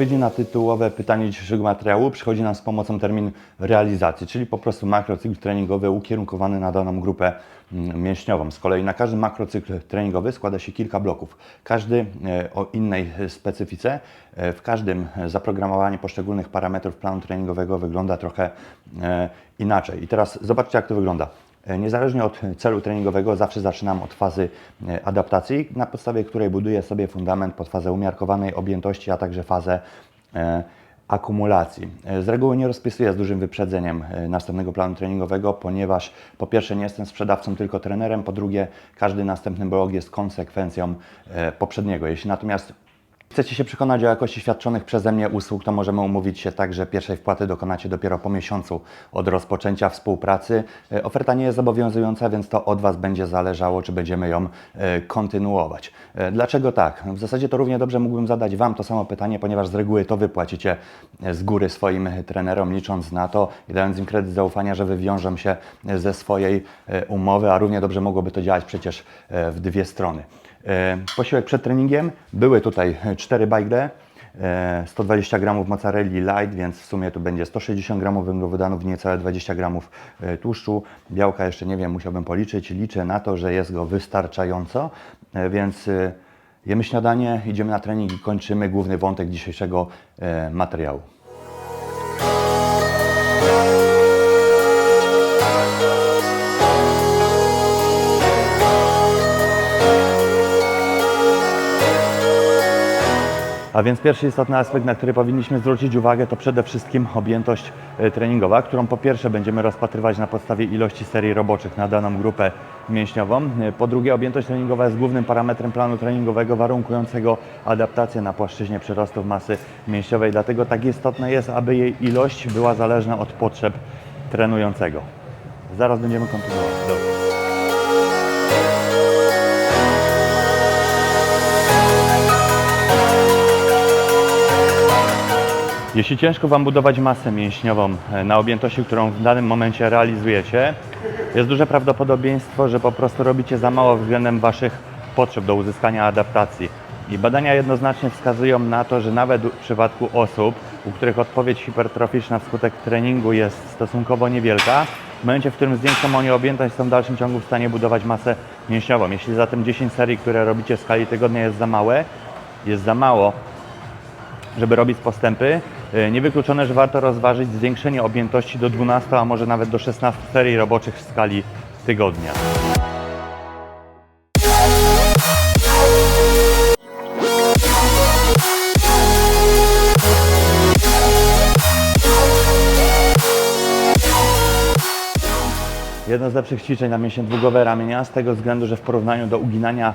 odpowiedzi na tytułowe pytanie dzisiejszego materiału przychodzi nam z pomocą termin realizacji, czyli po prostu makrocykl treningowy ukierunkowany na daną grupę mm, mięśniową. Z kolei na każdy makrocykl treningowy składa się kilka bloków, każdy e, o innej specyfice. E, W każdym zaprogramowanie poszczególnych parametrów planu treningowego wygląda trochę e, inaczej. I teraz zobaczcie, jak to wygląda. E, Niezależnie od celu treningowego, zawsze zaczynam od fazy e, adaptacji, na podstawie której buduję sobie fundament pod fazę umiarkowanej objętości, a także fazę e, akumulacji. Z reguły nie rozpisuję z dużym wyprzedzeniem następnego planu treningowego, ponieważ po pierwsze nie jestem sprzedawcą, tylko trenerem, po drugie każdy następny blok jest konsekwencją poprzedniego. Jeśli natomiast Chcecie się przekonać o jakości świadczonych przeze mnie usług, to możemy umówić się tak, że pierwszej wpłaty dokonacie dopiero po miesiącu od rozpoczęcia współpracy. E, Oferta nie jest zobowiązująca, więc to od Was będzie zależało, czy będziemy ją e, kontynuować. E, Dlaczego tak? W zasadzie to równie dobrze mógłbym zadać Wam to samo pytanie, ponieważ z reguły to Wy płacicie e, z góry swoim trenerom, licząc na to i dając im kredyt zaufania, że wywiążą się ze swojej umowy, a równie dobrze mogłoby to działać przecież w dwie strony. E, Posiłek przed treningiem. Były tutaj cztery bajgle, e, 120 gramów mozzarelli light, więc w sumie tu będzie 160 gramów węglowodanów, niecałe 20 gramów e, tłuszczu. Białka jeszcze nie wiem, musiałbym policzyć. Liczę na to, że jest go wystarczająco, e, więc e, jemy śniadanie, idziemy na trening i kończymy główny wątek dzisiejszego e, materiału. A więc pierwszy istotny aspekt, na który powinniśmy zwrócić uwagę, to przede wszystkim objętość e, treningowa, którą po pierwsze będziemy rozpatrywać na podstawie ilości serii roboczych na daną grupę mięśniową. E, Po drugie, objętość treningowa jest głównym parametrem planu treningowego warunkującego adaptację na płaszczyźnie przyrostów masy mięśniowej, dlatego tak istotne jest, aby jej ilość była zależna od potrzeb trenującego. Zaraz będziemy kontynuować. Jeśli ciężko Wam budować masę mięśniową e, na objętości, którą w danym momencie realizujecie, jest duże prawdopodobieństwo, że po prostu robicie za mało względem Waszych potrzeb do uzyskania adaptacji. I badania jednoznacznie wskazują na to, że nawet w przypadku osób, u których odpowiedź hipertroficzna wskutek treningu jest stosunkowo niewielka, w momencie, w którym zwiększą oni objętość, są w dalszym ciągu w stanie budować masę mięśniową. Jeśli zatem 10 serii, które robicie w skali tygodnia jest za małe, jest za mało, żeby robić postępy. E, Niewykluczone, że warto rozważyć zwiększenie objętości do 12, a może nawet do 16 serii roboczych w skali tygodnia. Jedno z lepszych ćwiczeń na mięśnie długowe ramienia z tego względu, że w porównaniu do uginania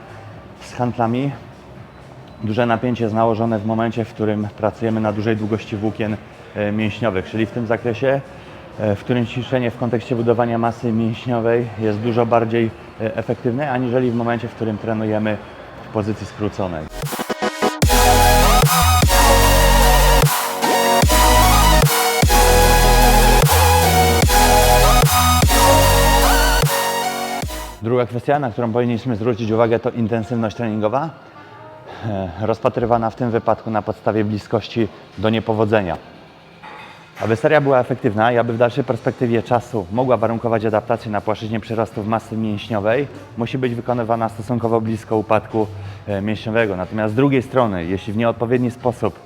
z handlami duże napięcie jest nałożone w momencie, w którym pracujemy na dużej długości włókien e, mięśniowych, czyli w tym zakresie, e, w którym ćwiczenie w kontekście budowania masy mięśniowej jest dużo bardziej e, efektywne, aniżeli w momencie, w którym trenujemy w pozycji skróconej. Druga kwestia, na którą powinniśmy zwrócić uwagę, to intensywność treningowa rozpatrywana w tym wypadku na podstawie bliskości do niepowodzenia. Aby seria była efektywna i aby w dalszej perspektywie czasu mogła warunkować adaptację na płaszczyźnie przyrostów masy mięśniowej, musi być wykonywana stosunkowo blisko upadku e, mięśniowego. Natomiast z drugiej strony, jeśli w nieodpowiedni sposób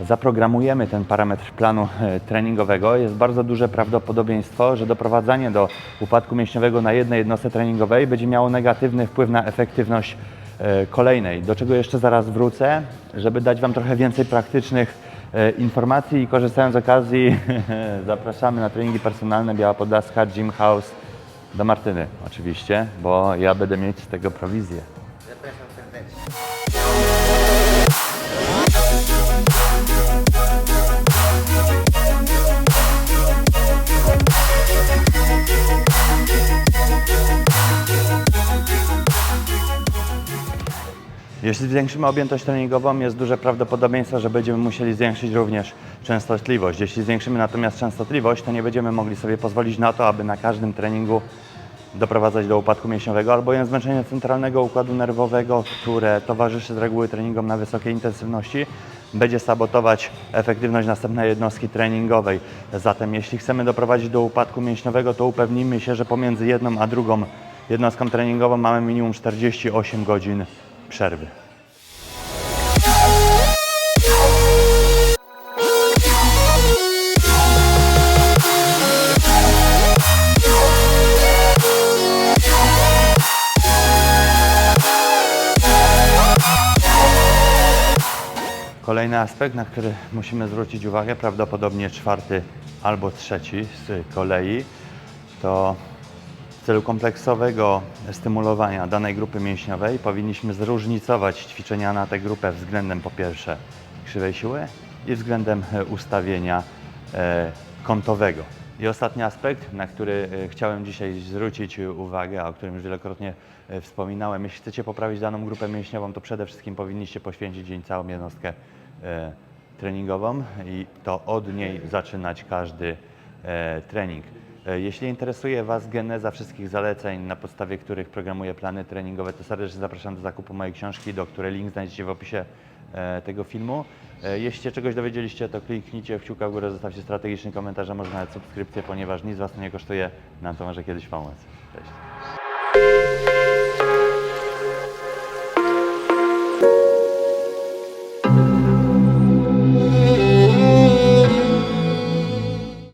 zaprogramujemy ten parametr planu e, treningowego, jest bardzo duże prawdopodobieństwo, że doprowadzanie do upadku mięśniowego na jednej jednostce treningowej będzie miało negatywny wpływ na efektywność e, kolejnej. Do czego jeszcze zaraz wrócę, żeby dać Wam trochę więcej praktycznych e, informacji i korzystając z okazji zapraszamy na treningi personalne Biała Podlaska, Gym House do Martyny oczywiście, bo ja będę mieć z tego prowizję. Zapraszam serdecznie. Jeśli zwiększymy objętość treningową, jest duże prawdopodobieństwo, że będziemy musieli zwiększyć również częstotliwość. Jeśli zwiększymy natomiast częstotliwość, to nie będziemy mogli sobie pozwolić na to, aby na każdym treningu doprowadzać do upadku mięśniowego albo zmęczenia centralnego układu nerwowego, które towarzyszy z reguły treningom na wysokiej intensywności, będzie sabotować efektywność następnej jednostki treningowej. Zatem jeśli chcemy doprowadzić do upadku mięśniowego, to upewnijmy się, że pomiędzy jedną a drugą jednostką treningową mamy minimum 48 godzin przerwy. Kolejny aspekt, na który musimy zwrócić uwagę, prawdopodobnie czwarty albo trzeci z kolei, to w celu kompleksowego stymulowania danej grupy mięśniowej powinniśmy zróżnicować ćwiczenia na tę grupę względem po pierwsze krzywej siły i względem e, ustawienia e, kątowego. I ostatni aspekt, na który e, chciałem dzisiaj zwrócić uwagę, a o którym już wielokrotnie wspominałem, jeśli chcecie poprawić daną grupę mięśniową, to przede wszystkim powinniście poświęcić dzień całą jednostkę treningową i to od niej zaczynać każdy trening. E, Jeśli interesuje Was geneza wszystkich zaleceń, na podstawie których programuję plany treningowe, to serdecznie zapraszam do zakupu mojej książki, do której link znajdziecie w opisie e, tego filmu. E, Jeśli czegoś dowiedzieliście, to kliknijcie kciuka w górę, zostawcie strategiczny komentarz, a może nawet subskrypcję, ponieważ nic Was to nie kosztuje, nam to może kiedyś pomóc. Cześć.